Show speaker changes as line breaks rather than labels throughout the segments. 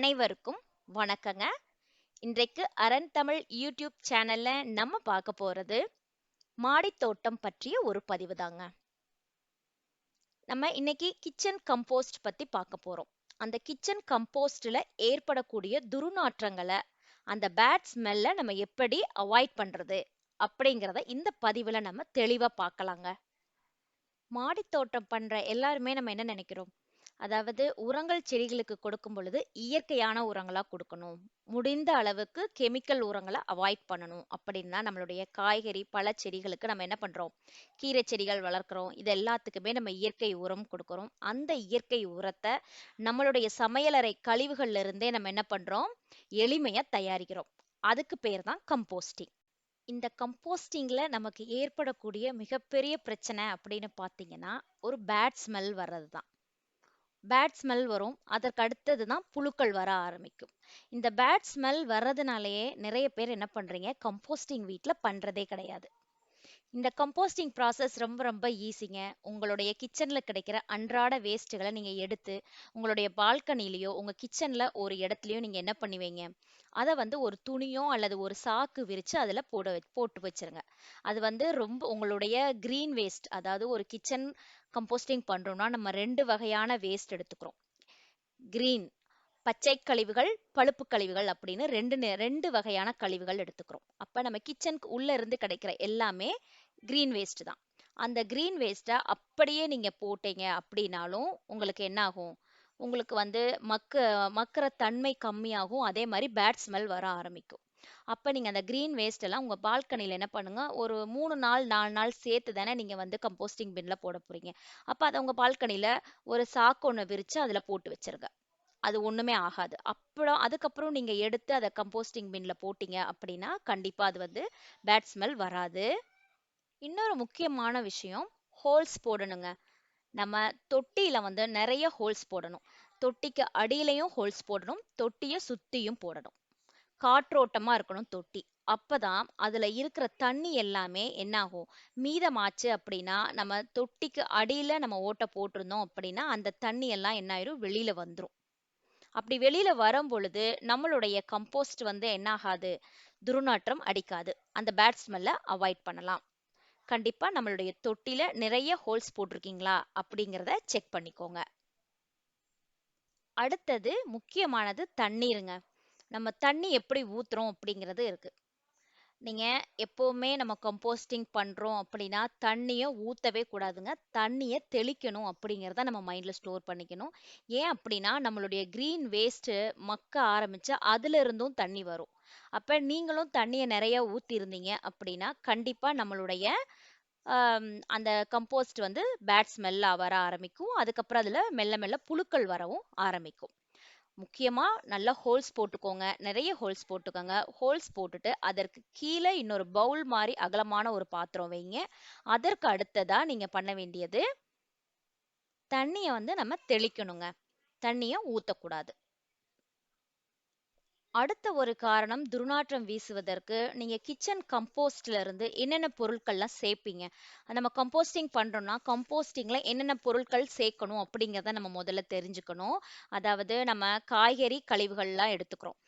அனைவருக்கும் வணக்கங்க. இன்றைக்கு அரண் தமிழ் யூடியூப் சேனல்ல நம்ம பார்க்க போறது மாடித்தோட்டம் பற்றிய ஒரு பதிவு தாங்க. நம்ம இன்னைக்கு கிச்சன் கம்போஸ்ட் பத்தி பார்க்க போறோம். அந்த கிச்சன் கம்போஸ்ட்ல ஏற்படக்கூடிய துர்நாற்றங்களை அந்த பேட் ஸ்மெல்ல நம்ம எப்படி அவாய்ட் பண்றது அப்படிங்கிறத இந்த பதிவுல நம்ம தெளிவா பார்க்கலாங்க. மாடித்தோட்டம் பண்ற எல்லாருமே நம்ம என்ன நினைக்கிறோம்? அதாவது உரங்கள் செடிகளுக்கு கொடுக்கும் பொழுது இயற்கையான உரங்களாக கொடுக்கணும். முடிந்த அளவுக்கு கெமிக்கல் உரங்களை அவாய்ட் பண்ணணும் அப்படின்னு தான் நம்மளுடைய காய்கறி பல செடிகளுக்கு நம்ம என்ன பண்ணுறோம் கீரை செடிகள் வளர்க்குறோம். இது எல்லாத்துக்குமே நம்ம இயற்கை உரம் கொடுக்குறோம். அந்த இயற்கை உரத்தை நம்மளுடைய சமையலறை கழிவுகள்ல இருந்தே நம்ம என்ன பண்ணுறோம் எளிமையாக தயாரிக்கிறோம். அதுக்கு பேர் தான் கம்போஸ்டிங் இந்த கம்போஸ்டிங்கில் நமக்கு ஏற்படக்கூடிய மிகப்பெரிய பிரச்சனை அப்படின்னு பார்த்தீங்கன்னா ஒரு பேட் ஸ்மெல் வர்றது தான் பேட் ஸ்மெல் வரும். அதற்கு அடுத்தது தான் புழுக்கள் வர ஆரம்பிக்கும். இந்த பேட் ஸ்மெல் வர்றதுனாலயே நிறைய பேர் என்ன பண்றீங்க? கம்போஸ்டிங் வீட்டில் பண்றதே கிடையாது. இந்த கம்போஸ்டிங் ப்ராசஸ் ரொம்ப ரொம்ப ஈஸிங்க உங்களுடைய கிச்சனில் கிடைக்கிற அன்றாட வேஸ்ட்டுகளை நீங்கள் எடுத்து உங்களுடைய பால்கனிலேயோ உங்கள் கிச்சனில் ஒரு இடத்துலையோ நீங்கள் என்ன பண்ணுவீங்க? அதை வந்து ஒரு துணியோ அல்லது ஒரு சாக்கு விரித்து அதில் போட போட்டு வச்சிருங்க. அது வந்து ரொம்ப உங்களுடைய க்ரீன் வேஸ்ட் அதாவது ஒரு கிச்சன் கம்போஸ்டிங் பண்ணுறோம்னா நம்ம ரெண்டு வகையான வேஸ்ட் எடுத்துக்கிறோம். க்ரீன் பச்சை கழிவுகள் பழுப்பு கழிவுகள் அப்படின்னு ரெண்டு ரெண்டு வகையான கழிவுகள் எடுத்துக்கிறோம். அப்போ நம்ம கிச்சனுக்கு உள்ளே இருந்து கிடைக்கிற எல்லாமே க்ரீன் வேஸ்ட் தான். அந்த க்ரீன் வேஸ்ட்டை அப்படியே நீங்கள் போட்டீங்க அப்படின்னாலும் உங்களுக்கு என்ன ஆகும் உங்களுக்கு வந்து மக்க மக்கிற தன்மை கம்மியாகும். அதே மாதிரி பேட் ஸ்மெல் வர ஆரம்பிக்கும். அப்போ நீங்கள் அந்த க்ரீன் வேஸ்ட் எல்லாம் உங்கள் பால்கனியில் என்ன பண்ணுங்கள் ஒரு மூணு நாள் நாலு நாள் சேர்த்து தானே நீங்கள் வந்து கம்போஸ்டிங் பின்னில் போட போகிறீங்க அப்போ அதை உங்கள் பால்கனியில் ஒரு சாக்கு ஒன்று விரித்து அதில் போட்டு வச்சிருங்க. அது ஒன்றுமே ஆகாது. அப்புறம் அதுக்கப்புறம் நீங்கள் எடுத்து அதை கம்போஸ்டிங் பின்னில் போட்டிங்க அப்படின்னா கண்டிப்பாக அது வந்து பேட் ஸ்மெல் வராது. இன்னொரு முக்கியமான விஷயம் ஹோல்ஸ் போடணுங்க. நம்ம தொட்டியில் வந்து நிறைய ஹோல்ஸ் போடணும். தொட்டிக்கு அடியிலையும் ஹோல்ஸ் போடணும் தொட்டியை சுற்றியும் போடணும். காற்றோட்டமாக இருக்கணும் தொட்டி. அப்பதான் அதுல இருக்கிற தண்ணி எல்லாமே என்ன ஆகும் மீதமாச்சு அப்படின்னா நம்ம தொட்டிக்கு அடியில நம்ம ஓட்டை போட்டிருந்தோம் அப்படின்னா அந்த தண்ணி எல்லாம் என்ன ஆயிரும் வெளியில வந்துடும் அப்படி வெளியில வரும் பொழுது நம்மளுடைய கம்போஸ்ட் வந்து என்ன ஆகாது துர்நாற்றம் அடிக்காது. அந்த பேட் ஸ்மெல்ல அவாய்ட் பண்ணலாம். கண்டிப்பாக நம்மளுடைய தொட்டியில் நிறைய ஹோல்ஸ் போட்டிருக்கீங்களா? அப்படிங்கிறத செக் பண்ணிக்கோங்க. அடுத்தது முக்கியமானது தண்ணீருங்க. நம்ம தண்ணி எப்படி ஊற்றுறோம் அப்படிங்கிறது இருக்குது நீங்கள் எப்போவுமே நம்ம கம்போஸ்டிங் பண்ணுறோம் அப்படின்னா தண்ணியை ஊற்றவே கூடாதுங்க. தண்ணியை தெளிக்கணும் அப்படிங்கிறத நம்ம மைண்டில் ஸ்டோர் பண்ணிக்கணும். ஏன் அப்படின்னா நம்மளுடைய க்ரீன் வேஸ்ட்டு மக்க ஆரம்பித்தா அதிலிருந்தும் தண்ணி வரும். அப்ப நீங்களும் தண்ணியை நிறைய ஊற்றிருந்தீங்க அப்படின்னா கண்டிப்பா நம்மளுடைய அந்த கம்போஸ்ட் வந்து பேட் ஸ்மெல்லா வர ஆரம்பிக்கும். அதுக்கப்புறம் அதுல மெல்ல மெல்ல புழுக்கள் வரவும் ஆரம்பிக்கும். முக்கியமா நல்லா ஹோல்ஸ் போட்டுக்கோங்க. நிறைய ஹோல்ஸ் போட்டுக்கோங்க. ஹோல்ஸ் போட்டுட்டு அதற்கு கீழே இன்னொரு பவுல் மாதிரி அகலமான ஒரு பாத்திரம் வைங்க. அதற்கு அடுத்ததா நீங்க பண்ண வேண்டியது தண்ணியை வந்து நம்ம தெளிக்கணுங்க. தண்ணியை ஊற்றக்கூடாது அடுத்த ஒரு காரணம் துர்நாற்றம் வீசுவதற்கு. நீங்க கிச்சன் கம்போஸ்ட்ல இருந்து என்னென்ன பொருட்கள்லாம் சேர்ப்பீங்க நம்ம கம்போஸ்டிங் பண்றோம்னா கம்போஸ்டிங்ல என்னென்ன பொருட்கள் சேர்க்கணும் அப்படிங்கிறத நம்ம முதல்ல தெரிஞ்சுக்கணும். அதாவது நம்ம காய்கறி கழிவுகள்லாம் எடுத்துக்கிறோம்.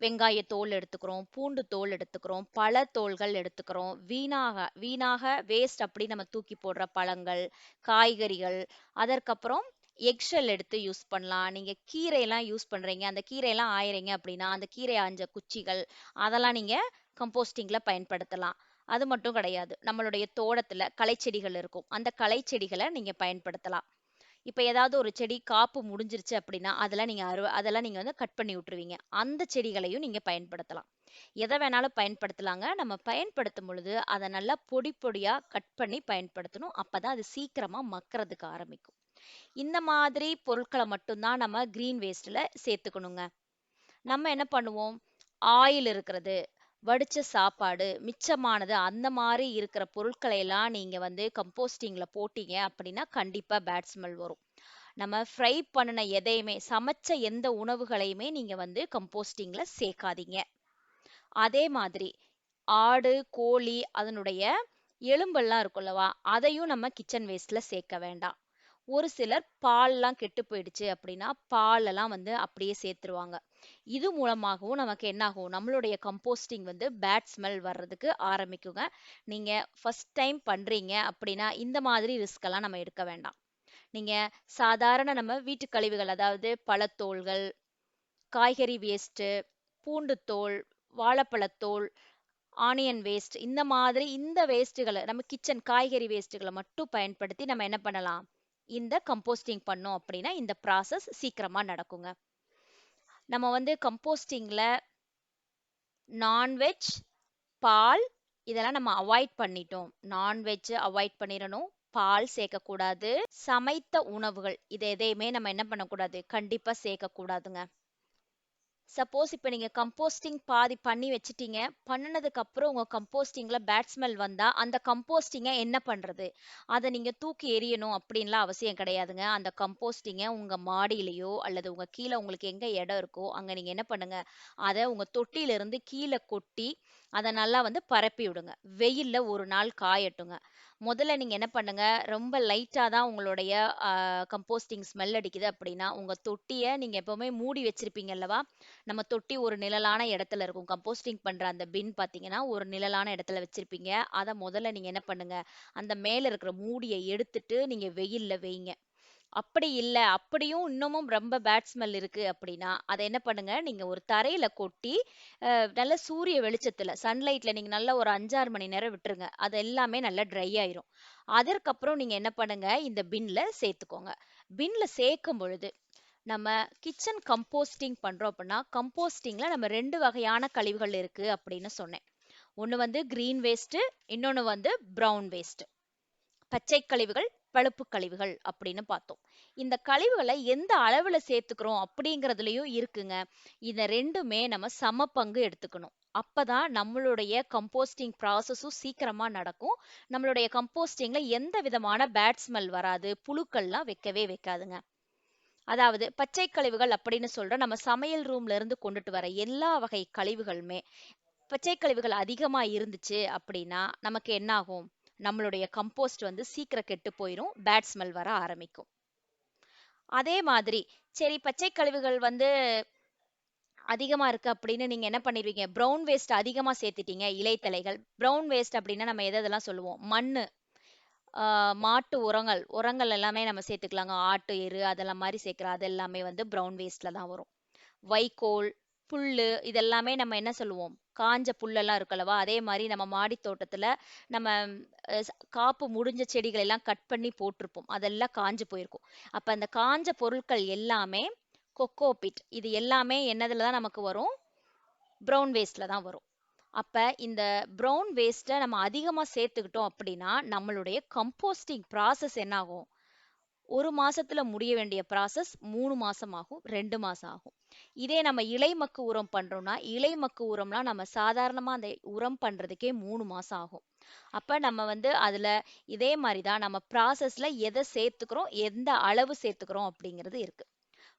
வெங்காய தோல் எடுத்துக்கிறோம் பூண்டு தோல் எடுத்துக்கிறோம் பல தோல்கள் எடுத்துக்கிறோம். வீணாக வீணாக வேஸ்ட் அப்படி நம்ம தூக்கி போடுற பழங்கள் காய்கறிகள். அதற்கப்புறம் எக்ஷெல் எடுத்து யூஸ் பண்ணலாம். நீங்கள் கீரையெல்லாம் யூஸ் பண்ணுறீங்க அந்த கீரையெல்லாம் ஆயிறீங்க அப்படின்னா அந்த கீரை ஆஞ்ச குச்சிகள் அதெல்லாம் நீங்கள் கம்போஸ்டிங்கில் பயன்படுத்தலாம். அது மட்டும் கிடையாது. நம்மளுடைய தோட்டத்தில் களைச்செடிகள் இருக்கும். அந்த களைச்செடிகளை நீங்கள் பயன்படுத்தலாம். இப்போ ஏதாவது ஒரு செடி காப்பு முடிஞ்சிருச்சு அப்படின்னா அதெல்லாம் நீங்கள் அறுவ அதெல்லாம் நீங்கள் வந்து கட் பண்ணி விட்டுருவீங்க. அந்த செடிகளையும் நீங்கள் பயன்படுத்தலாம். எதை வேணாலும் பயன்படுத்தலாங்க. நம்ம பயன்படுத்தும் பொழுது அதை நல்லா பொடி பொடியாக கட் பண்ணி பயன்படுத்தணும். அப்பதான் அது சீக்கிரமாக மக்கிறதுக்கு ஆரம்பிக்கும். இந்த மாதிரி பொருட்களை மட்டும்தான் நம்ம கிரீன் வேஸ்ட்ல சேர்த்துக்கணுங்க. நம்ம என்ன பண்ணுவோம்? ஆயில் இருக்கிறது வடிச்ச சாப்பாடு மிச்சமானது அந்த மாதிரி இருக்கிற பொருட்களை எல்லாம் நீங்க வந்து கம்போஸ்டிங்ல போட்டீங்க அப்படின்னா கண்டிப்பா பேட் ஸ்மெல் வரும். நம்ம ஃப்ரை பண்ணின எதையுமே சமைச்ச எந்த உணவுகளையுமே நீங்க வந்து கம்போஸ்டிங்ல சேர்க்காதீங்க. அதே மாதிரி ஆடு கோழி அதனுடைய எலும்பெல்லாம் இருக்குல்லவா அதையும் நம்ம கிச்சன் வேஸ்ட்ல சேர்க்க வேண்டாம். ஒரு சிலர் பால்லாம் கெட்டு போயிடுச்சு அப்படின்னா பாலெல்லாம் வந்து அப்படியே சேர்த்துருவாங்க. இது மூலமாகவும் நமக்கு என்ன ஆகும் நம்மளுடைய கம்போஸ்டிங் வந்து பேட் ஸ்மெல் வர்றதுக்கு ஆரம்பிக்குங்க. நீங்க ஃபர்ஸ்ட் டைம் பண்றீங்க அப்படின்னா இந்த மாதிரி ரிஸ்க் எல்லாம் நம்ம எடுக்க வேண்டாம். நீங்க சாதாரண நம்ம வீட்டு கழிவுகள் அதாவது பழத்தோல்கள் காய்கறி வேஸ்ட்டு பூண்டு தோல் வாழைப்பழத்தோல் ஆனியன் வேஸ்ட் இந்த மாதிரி இந்த வேஸ்ட்டுகளை நம்ம கிச்சன் காய்கறி வேஸ்ட்டுகளை மட்டும் பயன்படுத்தி நம்ம என்ன பண்ணலாம்? இந்த கம்போஸ்டிங் பண்ணோம் அப்படின்னா இந்த ப்ராசஸ் சீக்கிரமாக நடக்குங்க. நம்ம வந்து கம்போஸ்டிங்கில் நான்வெஜ் பால் இதெல்லாம் நம்ம அவாய்ட் பண்ணிட்டோம். நான்வெஜ் அவாய்ட் பண்ணிடணும். பால் சேர்க்கக்கூடாது. சமைத்த உணவுகள் இது எதையுமே நம்ம என்ன பண்ணக்கூடாது? கண்டிப்பாக சேர்க்கக்கூடாதுங்க. சப்போஸ் இப்போ நீங்க கம்போஸ்டிங் பாதி பண்ணி வச்சிட்டீங்க. பண்ணினதுக்கு அப்புறம் உங்க கம்போஸ்டிங்கில் பேட் ஸ்மெல் அந்த கம்போஸ்டிங்கை என்ன பண்றது? அதை நீங்க தூக்கி எறியணும் அப்படின்லாம் அவசியம் கிடையாதுங்க. அந்த கம்போஸ்டிங்கை உங்க மாடியிலையோ அல்லது உங்க கீழே உங்களுக்கு எங்க இடம் இருக்கோ அங்கே நீங்க என்ன பண்ணுங்க? அதை உங்க தொட்டியிலிருந்து கீழே கொட்டி அதை நல்லா வந்து பரப்பி விடுங்க. வெயிலில் ஒரு நாள் காயட்டுங்க. முதல்ல நீங்கள் என்ன பண்ணுங்க? ரொம்ப லைட்டாக தான் உங்களுடைய கம்போஸ்டிங் ஸ்மெல் அடிக்குது அப்படின்னா உங்கள் தொட்டியை நீங்கள் எப்போவுமே மூடி வச்சிருப்பீங்க அல்லவா? நம்ம தொட்டி ஒரு நிழலான இடத்துல இருக்கும். கம்போஸ்டிங் பண்ணுற அந்த பின் பார்த்தீங்கன்னா ஒரு நிழலான இடத்துல வச்சிருப்பீங்க. அதை முதல்ல நீங்கள் என்ன பண்ணுங்க? அந்த மேலே இருக்கிற மூடியை எடுத்துட்டு நீங்கள் வெயிலில் வைங்க. அப்படி இல்லை அப்படியும் இன்னமும் ரொம்ப பேட் ஸ்மெல் இருக்கு அப்படின்னா அதை என்ன பண்ணுங்க? நீங்க ஒரு தரையில கொட்டி நல்ல சூரிய வெளிச்சத்துல சன்லைட்ல நீங்க நல்லா ஒரு அஞ்சாறு மணி நேரம் விட்டுருங்க. அது எல்லாமே நல்லா ட்ரை ஆயிரும். அதற்கப்புறம் நீங்க என்ன பண்ணுங்க? இந்த பின்ல சேர்த்துக்கோங்க. பின்ல சேர்க்கும் பொழுது நம்ம கிச்சன் கம்போஸ்டிங் பண்றோம் அப்படின்னா கம்போஸ்டிங்ல நம்ம ரெண்டு வகையான கழிவுகள் இருக்கு அப்படின்னு சொன்னேன். ஒன்று வந்து கிரீன் வேஸ்ட்டு இன்னொன்னு வந்து பிரவுன் வேஸ்ட் பச்சை கழிவுகள் பழுப்பு கழிவுகள் அப்படின்னு பார்த்தோம். இந்த கழிவுகளை எந்த அளவுல சேர்த்துக்கிறோம் அப்படிங்கறதுலயும் இருக்குங்க. இதை ரெண்டுமே நம்ம சம பங்கு எடுத்துக்கணும். அப்பதான் நம்மளுடைய கம்போஸ்டிங் ப்ராசஸும் சீக்கிரமா நடக்கும். நம்மளுடைய கம்போஸ்டிங்ல எந்த விதமான பேட் ஸ்மெல் வராது புழுக்கள்லாம் வைக்கவே வைக்காதுங்க. அதாவது பச்சை கழிவுகள் அப்படின்னு சொல்ற நம்ம சமையல் ரூம்ல இருந்து கொண்டுட்டு வர எல்லா வகை கழிவுகளுமே பச்சை கழிவுகள் அதிகமா இருந்துச்சு அப்படின்னா நமக்கு என்ன ஆகும் நம்மளுடைய கம்போஸ்ட் வந்து சீக்கிரம் கெட்டு போயிடும் பேட் ஸ்மெல் வர ஆரம்பிக்கும். அதே மாதிரி சரி பச்சை கழிவுகள் வந்து அதிகமா இருக்கு அப்படின்னு நீங்க என்ன பண்ணிடுவீங்க ப்ரௌன் வேஸ்ட் அதிகமா சேர்த்துட்டீங்க இலைத்தலைகள். ப்ரௌன் வேஸ்ட் அப்படின்னா நம்ம எதை எதெல்லாம் சொல்லுவோம்? மண்ணு. மாட்டு உரங்கள். உரங்கள் எல்லாமே நம்ம சேர்த்துக்கலாங்க. ஆட்டு எரு அதெல்லாம் மாதிரி சேர்க்குற அது எல்லாமே வந்து ப்ரௌன் வேஸ்ட்டில் தான் வரும். வைக்கோல் புல்லு இதெல்லாமே நம்ம என்ன சொல்லுவோம்? காஞ்ச புல்லெல்லாம் இருக்கல்லவா? அதே மாதிரி நம்ம மாடி தோட்டத்துல நம்ம காப்பு முடிஞ்ச செடிகள் எல்லாம் கட் பண்ணி போட்டிருப்போம். அதெல்லாம் காஞ்சு போயிருக்கும். அப்ப அந்த காஞ்ச பொருட்கள் எல்லாமே கொக்கோ பிட் இது எல்லாமே என்னதுல தான் நமக்கு வரும்? ப்ரௌன் வேஸ்ட்ல தான் வரும். அப்ப இந்த ப்ரௌன் வேஸ்ட்டை நம்ம அதிகமா சேர்த்துக்கிட்டோம் அப்படின்னா நம்மளுடைய கம்போஸ்டிங் ப்ராசஸ் என்ன ஆகும் ஒரு மாசத்துல முடிய வேண்டிய ப்ராசஸ் மூணு மாசம் ஆகும் ரெண்டு மாசம் ஆகும். இதே நம்ம இலை மக்கு உரம் பண்றோம்னா இலை மக்கு உரம்லாம் நம்ம சாதாரணமா அந்த உரம் பண்றதுக்கே மூணு மாசம் ஆகும். அப்ப நம்ம வந்து அதுல இதே மாதிரி தான் நம்ம ப்ராசஸ்ல எதை சேர்த்துக்கிறோம் எந்த அளவு சேர்த்துக்கிறோம் அப்படிங்கிறது இருக்கு.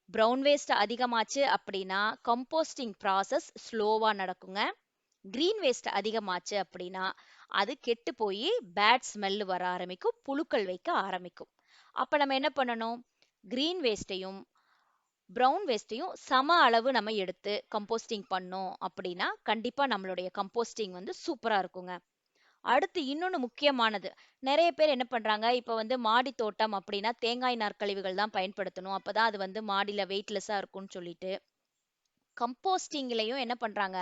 ப்ரௌன் வேஸ்ட் அதிகமாச்சு அப்படின்னா கம்போஸ்டிங் ப்ராசஸ் ஸ்லோவா நடக்குங்க. கிரீன் வேஸ்ட் அதிகமாச்சு அப்படின்னா அது கெட்டு போய் பேட் ஸ்மெல் வர ஆரம்பிக்கும் புழுக்கள் வைக்க ஆரம்பிக்கும். அப்போ நம்ம என்ன பண்ணணும்? க்ரீன் வேஸ்ட்டையும் ப்ரௌன் வேஸ்ட்டையும் சம அளவு நம்ம எடுத்து கம்போஸ்டிங் பண்ணோம் அப்படின்னா கண்டிப்பாக நம்மளுடைய கம்போஸ்டிங் வந்து சூப்பராக இருக்குங்க. அடுத்து இன்னொன்று முக்கியமானது. நிறைய பேர் என்ன பண்ணுறாங்க இப்போ வந்து மாடி தோட்டம் அப்படின்னா தேங்காய் நாற்கழிவுகள் தான் பயன்படுத்தணும். அப்போ தான் அது வந்து மாடியில் வெயிட்லெஸ்ஸாக இருக்கும்னு சொல்லிட்டு. கம்போஸ்டிங்லேயும் என்ன பண்ணுறாங்க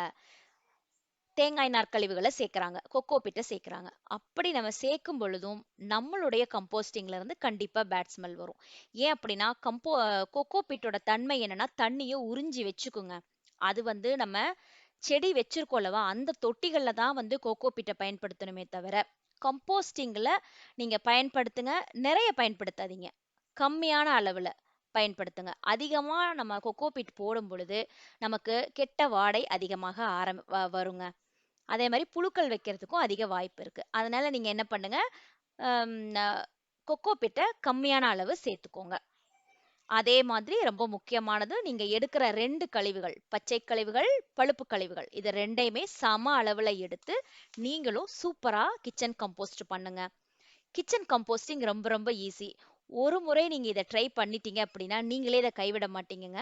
தேங்காய் நாற்கழிவுகளை சேர்க்குறாங்க கொக்கோ பிட்டை சேர்க்குறாங்க. அப்படி நம்ம சேர்க்கும் பொழுதும் நம்மளுடைய கம்போஸ்டிங்ல இருந்து கண்டிப்பா பேட் ஸ்மெல் வரும். ஏன் அப்படின்னா கம்போ கொக்கோ பிட்டோட தன்மை என்னன்னா தண்ணியை உறிஞ்சி வச்சுக்குங்க. அது வந்து நம்ம செடி வச்சிருக்கோம்லவா அந்த தொட்டிகள்ல தான் வந்து கோகோ பிட்டை பயன்படுத்தணுமே தவிர கம்போஸ்டிங்ல நீங்க பயன்படுத்துங்க நிறைய பயன்படுத்தாதீங்க. கம்மியான அளவுல பயன்படுத்துங்க. அதிகமா நம்ம கொக்கோ பிட் போடும் பொழுது நமக்கு கெட்ட வாடை அதிகமாக ஆரம் வருங்க. அதே மாதிரி புழுக்கள் வைக்கிறதுக்கும் அதிக வாய்ப்பு இருக்கு. அதனால நீங்க என்ன பண்ணுங்க கொக்கோ பிட்டை கம்மியான அளவு சேர்த்துக்கோங்க. அதே மாதிரி ரொம்ப முக்கியமானது நீங்க எடுக்கிற ரெண்டு கழிவுகள் பச்சை கழிவுகள் பழுப்பு கழிவுகள் இது ரெண்டையுமே சம அளவுல எடுத்து நீங்களும் சூப்பரா கிச்சன் கம்போஸ்ட் பண்ணுங்க. கிச்சன் கம்போஸ்டிங் ரொம்ப ரொம்ப ஈஸி. ஒரு முறை நீங்க இதை ட்ரை பண்ணிட்டீங்க அப்படின்னா நீங்களே இதை கைவிட மாட்டீங்கங்க.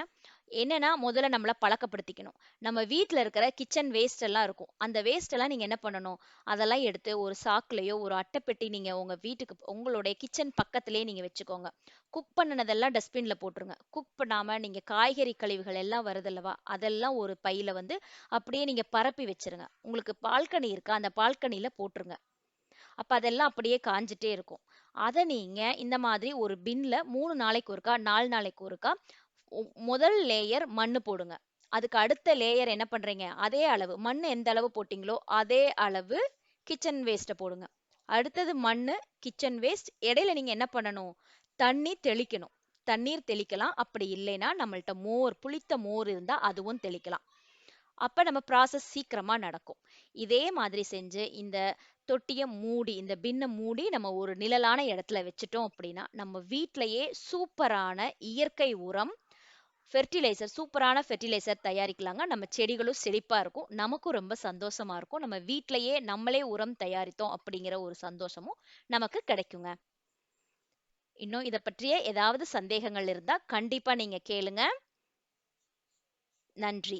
என்னன்னா முதல்ல நம்மள பழக்கப்படுத்திக்கணும். நம்ம வீட்ல இருக்கிற கிச்சன் வேஸ்ட் எல்லாம் இருக்கும். அந்த வேஸ்ட் எல்லாம் நீங்க என்ன பண்ணணும்? அதெல்லாம் எடுத்து ஒரு சாக்குலையோ ஒரு அட்டைப்பெட்டி நீங்க உங்க வீட்டுக்கு உங்களுடைய கிச்சன் பக்கத்திலேயே நீங்க வச்சுக்கோங்க. குக் பண்ணினதெல்லாம் டஸ்ட்பின்ல போட்டுருங்க. குக் பண்ணாம நீங்க காய்கறி கழிவுகள் எல்லாம் வருதல்லவா அதெல்லாம் ஒரு பையில வந்து அப்படியே நீங்க பரப்பி வச்சிருங்க. உங்களுக்கு பால்கனி இருக்கா? அந்த பால்கனியில் போட்டுருங்க. அப்ப அதெல்லாம் அப்படியே காஞ்சிட்டே இருக்கும். அதை நீங்க இந்த மாதிரி ஒரு பின்ல மூணு நாளைக்கு ஒருக்கா நாலு நாளைக்கு ஒருக்கா முதல் லேயர் மண்ணு போடுங்க. அதுக்கு அடுத்த லேயர் என்ன பண்றீங்க? அதே அளவு மண் எந்த அளவு போட்டிங்களோ அதே அளவு கிச்சன் வேஸ்ட்டை போடுங்க. அடுத்தது மண்ணு கிச்சன் வேஸ்ட் இடையில நீங்க என்ன பண்ணணும்? தண்ணி தெளிக்கணும். தண்ணீர் தெளிக்கலாம். அப்படி இல்லைன்னா நம்மள்ட்ட மோர் புளித்த மோர் இருந்தா அதுவும் தெளிக்கலாம். அப்ப நம்ம ப்ராசஸ் சீக்கிரமா நடக்கும். இதே மாதிரி செஞ்சு இந்த தொட்டியை மூடி இந்த பின்னை மூடி நம்ம ஒரு நிழலான இடத்துல வச்சுட்டோம் அப்படின்னா நம்ம வீட்டிலையே சூப்பரான இயற்கை உரம் ஃபெர்டிலைசர் சூப்பரான ஃபெர்டிலைசர் தயாரிக்கலாங்க. நம்ம செடிகளும் செழிப்பாக இருக்கும். நமக்கும் ரொம்ப சந்தோஷமாக இருக்கும். நம்ம வீட்டிலையே நம்மளே உரம் தயாரித்தோம் அப்படிங்கிற ஒரு சந்தோஷமும் நமக்கு கிடைக்குங்க. இன்னும் இதை பற்றிய ஏதாவது சந்தேகங்கள் இருந்தால் கண்டிப்பாக நீங்கள் கேளுங்க. நன்றி.